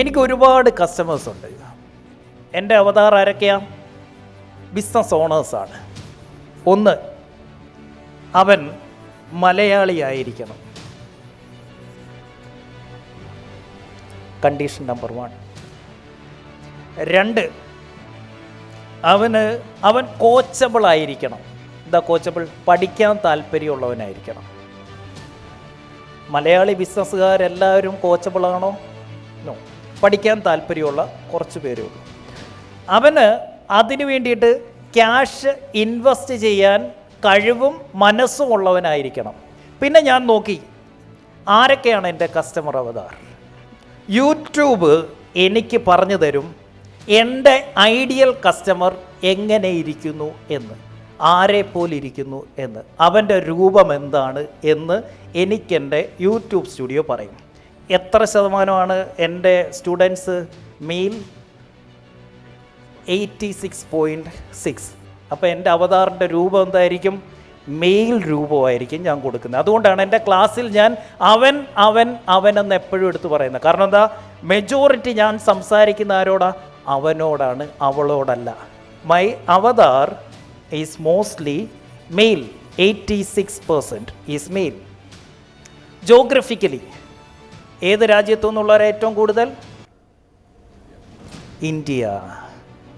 എനിക്ക് ഒരുപാട് കസ്റ്റമേഴ്സ് ഉണ്ട്. എന്റെ അവതാർ ആരൊക്കെയാണ് ബിസിനസ് ഓണേഴ്സാണ് ഒന്ന് അവൻ മലയാളിയായിരിക്കണം കണ്ടീഷൻ നമ്പർ വൺ രണ്ട് അവന് അവൻ കോച്ചബിൾ ആയിരിക്കണം. എന്താ കോച്ചബിൾ പഠിക്കാൻ താല്പര്യമുള്ളവനായിരിക്കണം. മലയാളി ബിസിനസ്സുകാരെല്ലാവരും കോച്ചബിളാണോ നോ പഠിക്കാൻ താല്പര്യമുള്ള കുറച്ച് പേരേ ഉള്ളൂ. അവന് അതിനു വേണ്ടിയിട്ട് ക്യാഷ് ഇൻവെസ്റ്റ് ചെയ്യാൻ കഴിവും മനസ്സും ഉള്ളവനായിരിക്കണം. പിന്നെ ഞാൻ നോക്കി ആരൊക്കെയാണ് എന്റെ കസ്റ്റമർ അവതാർ? യൂട്യൂബ് എനിക്ക് പറഞ്ഞു തരും എന്റെ ഐഡിയൽ കസ്റ്റമർ എങ്ങനെ ഇരിക്കുന്നു എന്ന് ആരെ പോലെ ഇരിക്കുന്നു എന്ന് അവന്റെ രൂപം എന്താണ് എന്ന് എനിക്കെന്റെ യൂട്യൂബ് സ്റ്റുഡിയോ പറയും. എത്ര ശതമാനമാണ് എന്റെ students male eighty six point six? അപ്പോൾ എന്റെ അവതാറിന്റെ രൂപം എന്തായിരിക്കും? മെയിൽ രൂപമായിരിക്കും ഞാൻ കൊടുക്കുന്നത്. അതുകൊണ്ടാണ് എന്റെ ക്ലാസ്സിൽ ഞാൻ അവൻ അവൻ അവൻ എന്ന് എപ്പോഴും എടുത്ത് പറയുന്നത്. കാരണം എന്താ? മെജോറിറ്റി ഞാൻ സംസാരിക്കുന്ന ആരോടാ? അവനോടാണ് അവളോടല്ല. My avatar is mostly male eighty six percent is male geographically ഏത് രാജ്യത്തു നിന്നുള്ളവരെ ഏറ്റവും കൂടുതൽ? ഇന്ത്യ.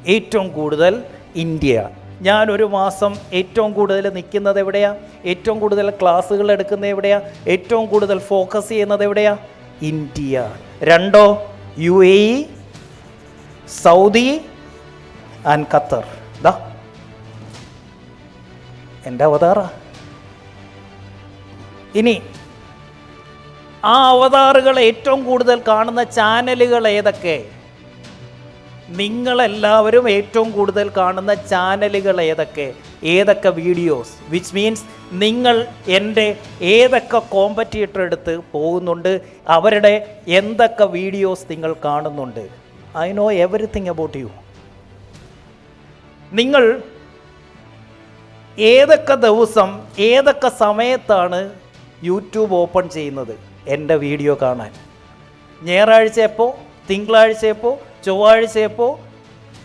ഏറ്റവും കൂടുതൽ ഇന്ത്യ. ഞാൻ ഒരു മാസം ഏറ്റവും കൂടുതൽ നിൽക്കുന്നത് എവിടെയാണ് ഏറ്റവും കൂടുതൽ ക്ലാസ്സുകൾ എടുക്കുന്നത് എവിടെയാണ് ഏറ്റവും കൂടുതൽ ഫോക്കസ് ചെയ്യുന്നത് എവിടെയാണ് ഇന്ത്യ. രണ്ടോ? U A E Saudi and Qatar. ദാ. എന്റെ അവതാറ. ഇനി ആ അവതാറുകൾ ഏറ്റവും കൂടുതൽ കാണുന്ന ചാനലുകൾ ഏതൊക്കെ? നിങ്ങളെല്ലാവരും ഏറ്റവും കൂടുതൽ കാണുന്ന ചാനലുകൾ ഏതൊക്കെ? ഏതൊക്കെ വീഡിയോസ്? വിച്ച് മീൻസ് നിങ്ങൾ എന്റെ ഏതൊക്കെ കോമ്പറ്റീറ്റർ എടുത്ത് പോകുന്നുണ്ട്? അവരുടെ എന്തൊക്കെ വീഡിയോസ് നിങ്ങൾ കാണുന്നുണ്ട്? I know everything about you നിങ്ങൾ ഏതൊക്കെ ദിവസം ഏതൊക്കെ സമയത്താണ് യൂട്യൂബ് ഓപ്പൺ ചെയ്യുന്നത്? എന്റെ വീഡിയോ കാണാൻ. ഞായറാഴ്ച എപ്പോൾ തിങ്കളാഴ്ച എപ്പോൾ ചൊവ്വാഴ്ച എപ്പോൾ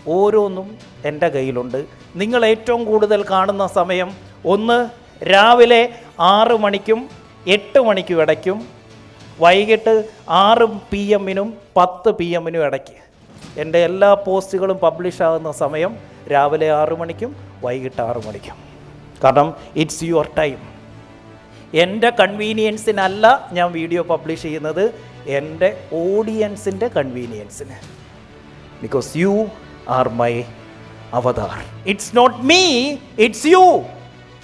ഓരോന്നും എന്റെ കയ്യിലുണ്ട്. നിങ്ങൾ ഏറ്റവും കൂടുതൽ കാണുന്ന സമയം ഒന്ന് രാവിലെ ആറ് മണിക്കും എട്ട് മണിക്കും ഇടയ്ക്കും വൈകിട്ട് ആറ് പി എമ്മിനും പത്ത് പി എമ്മിനും ഇടയ്ക്ക്. എന്റെ എല്ലാ പോസ്റ്റുകളും പബ്ലിഷ് ആകുന്ന സമയം രാവിലെ ആറ് മണിക്കും വൈകിട്ട് ആറ് മണിക്കും. കാരണം ഇറ്റ്സ് യുവർ ടൈം എന്റെ കൺവീനിയൻസിനല്ല ഞാൻ വീഡിയോ പബ്ലിഷ് ചെയ്യുന്നത് എന്റെ ഓഡിയൻസിന്റെ കൺവീനിയൻസിന് because you are my avatar. It's not me it's you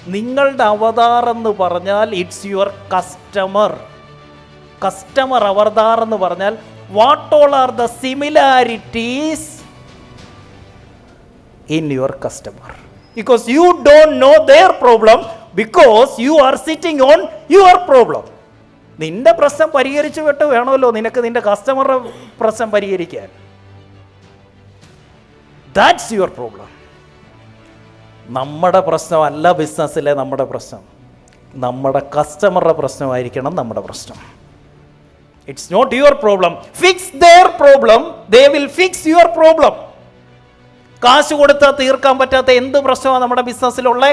നിങ്ങളുടെ അവതാർ എന്ന് പറഞ്ഞാൽ it's your customer customer avatar എന്ന് പറഞ്ഞാൽ what all are the similarities in your customer because you don't know their problem because you are sitting on your problem നിന്റെ പ്രശ്നം പരിഹരിച്ചു വിട്ട് വേണമല്ലോ നിനക്ക് നിന്റെ കസ്റ്റമറുടെ പ്രശ്നം പരിഹരിക്കാൻ. ദാറ്റ്സ് യുവർ പ്രോബ്ലം നമ്മുടെ പ്രശ്നമല്ല ബിസിനസ്സിലെ നമ്മുടെ പ്രശ്നം. നമ്മുടെ കസ്റ്റമറുടെ പ്രശ്നമായിരിക്കണം നമ്മുടെ പ്രശ്നം. It's not your problem fix their problem they will fix your problem കാശ് കൊടുത്താൽ തീർക്കാൻ പറ്റാത്ത എന്ത് പ്രശ്നമാണ് നമ്മുടെ ബിസിനസ്സിലുള്ളേ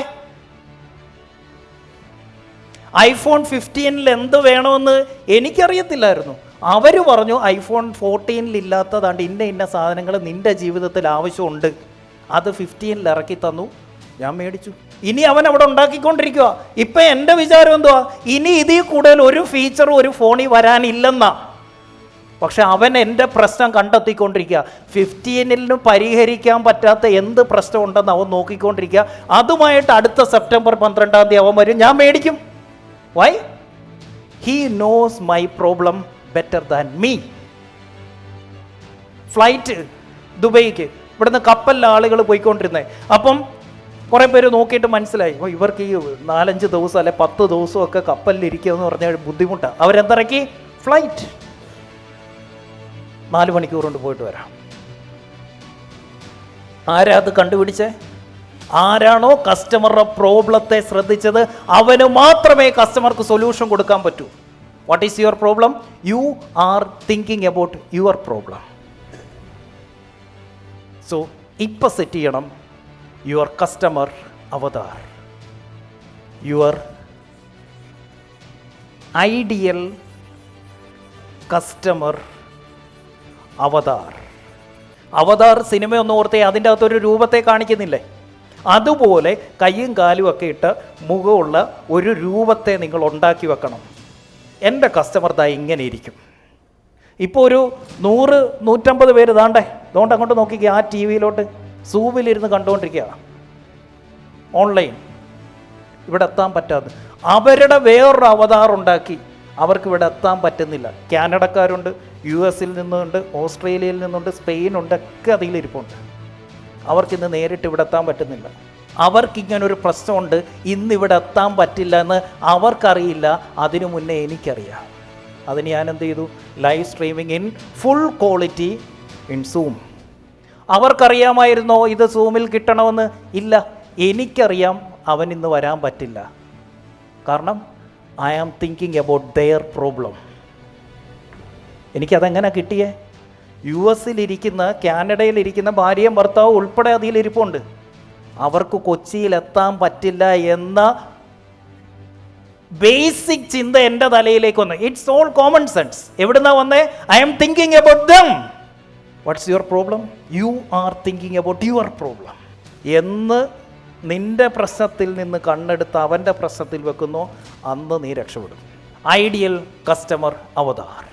ഐഫോൺ ഫിഫ്റ്റീനിൽ എന്ത് വേണമെന്ന് എനിക്കറിയത്തില്ലായിരുന്നു. അവർ പറഞ്ഞു ഐഫോൺ ഫോർട്ടീനിൽ ഇല്ലാത്തതാണ്ട് ഇന്ന ഇന്ന സാധനങ്ങൾ നിന്റെ ജീവിതത്തിൽ ആവശ്യമുണ്ട്. അത് ഫിഫ്റ്റീനിൽ ഇറക്കി തന്നു. ഞാൻ മേടിച്ചു. ഇനി അവൻ അവിടെ ഉണ്ടാക്കിക്കൊണ്ടിരിക്കുക ഇപ്പം എന്റെ വിചാരം എന്തുവാ? ഇനി ഇതിൽ കൂടുതൽ ഒരു ഫീച്ചറും ഒരു ഫോണിൽ വരാനില്ലെന്നാ. പക്ഷെ അവൻ എന്റെ പ്രശ്നം കണ്ടെത്തിക്കൊണ്ടിരിക്കുക ഫിഫ്റ്റീനിന് പരിഹരിക്കാൻ പറ്റാത്ത എന്ത് പ്രശ്നം ഉണ്ടെന്ന് അവൻ നോക്കിക്കൊണ്ടിരിക്കുക അതുമായിട്ട് അടുത്ത സെപ്റ്റംബർ പന്ത്രണ്ടാം തീയതി അവൻ വരും. ഞാൻ മേടിക്കും. Why he knows my problem better than me flight ദുബൈക്ക് ഇവിടുന്ന് കപ്പലിൽ ആളുകൾ പോയിക്കൊണ്ടിരുന്നത് അപ്പം കുറേ പേര് നോക്കിയിട്ട് മനസ്സിലായി. ഓ ഇവർക്ക് ഈ നാലഞ്ച് ദിവസം അല്ലെ പത്ത് ദിവസമൊക്കെ കപ്പലിൽ ഇരിക്കുക എന്ന് പറഞ്ഞാൽ ബുദ്ധിമുട്ടാണ് അവരെന്തിറക്കി? ഫ്ലൈറ്റ് നാല് മണിക്കൂർ കൊണ്ട് പോയിട്ട് വരാം. ആരാ അത് കണ്ടുപിടിച്ചേ? ആരാണോ കസ്റ്റമറുടെ പ്രോബ്ലത്തെ ശ്രദ്ധിച്ചത് അവന് മാത്രമേ കസ്റ്റമർക്ക് സൊല്യൂഷൻ കൊടുക്കാൻ പറ്റൂ. What is your problem you are thinking about your problem so ഇപ്പം സെറ്റ് ചെയ്യണം. Your customer avatar your ideal customer avatar avatar cinema ഓർത്തേ അതിന്റെ അകത്തൊരു രൂപത്തെ കാണിക്കുന്നില്ലേ? അതുപോലെ കൈയും കാലും ഒക്കെ ഇട്ട് മുഖമുള്ള ഒരു രൂപത്തെ നിങ്ങൾ ഉണ്ടാക്കി വെക്കണം. എന്റെ കസ്റ്റമർ ദാ ഇങ്ങനെ ഇരിക്കും. ഇപ്പോൾ ഒരു നൂറ് നൂറ്റമ്പത് പേര് ദാണ്ടേ അതുകൊണ്ട് അങ്ങോട്ട് നോക്കിക്കുക ആ ടി വിയിലോട്ട് സൂവിലിരുന്ന് കണ്ടുകൊണ്ടിരിക്കുക ഓൺലൈൻ ഇവിടെ എത്താൻ പറ്റാതെ. അവരുടെ വേറൊരു അവതാർ ഉണ്ടാക്കി. അവർക്ക് ഇവിടെ എത്താൻ പറ്റുന്നില്ല. കാനഡക്കാരുണ്ട് യു എസിൽ നിന്നുണ്ട് ഓസ്ട്രേലിയയിൽ നിന്നുണ്ട് സ്പെയിനുണ്ട് ഒക്കെ അതിലിരിപ്പുണ്ട്. അവർക്കിന്ന് നേരിട്ട് ഇവിടെ എത്താൻ പറ്റുന്നില്ല. അവർക്കിങ്ങനൊരു പ്രശ്നമുണ്ട് ഇന്ന് ഇവിടെ എത്താൻ പറ്റില്ല എന്ന് അവർക്കറിയില്ല അതിനു മുന്നേ എനിക്കറിയാം. അതിന് ഞാൻ എന്ത് ചെയ്തു? Live streaming in full quality in Zoom അവർക്കറിയാമായിരുന്നോ ഇത് സൂമിൽ കിട്ടണമെന്ന്? ഇല്ല. എനിക്കറിയാം അവൻ ഇന്ന് വരാൻ പറ്റില്ല. കാരണം I am thinking about their problem എനിക്കതെങ്ങനെ കിട്ടിയേ? യു എസിലിരിക്കുന്ന കാനഡയിലിരിക്കുന്ന ഭാര്യയും ഭർത്താവും ഉൾപ്പെടെ അതിലിരിപ്പുണ്ട് അവർക്ക് കൊച്ചിയിലെത്താൻ പറ്റില്ല എന്ന ബേസിക് ചിന്ത എന്റെ തലയിലേക്ക് വന്നു. ഇറ്റ്സ് ഓൾ കോമൺ സെൻസ് എവിടുന്നാ വന്നേ? I'm thinking about them what's your problem you are thinking about your problem എന്ന് നിന്റെ പ്രശ്നത്തിൽ നിന്ന് കണ്ണെടുത്ത് അവന്റെ പ്രശ്നത്തിൽ വെക്കുന്നു. അന്ന് നീ രക്ഷപ്പെടും. ഐഡിയൽ കസ്റ്റമർ അവതാർ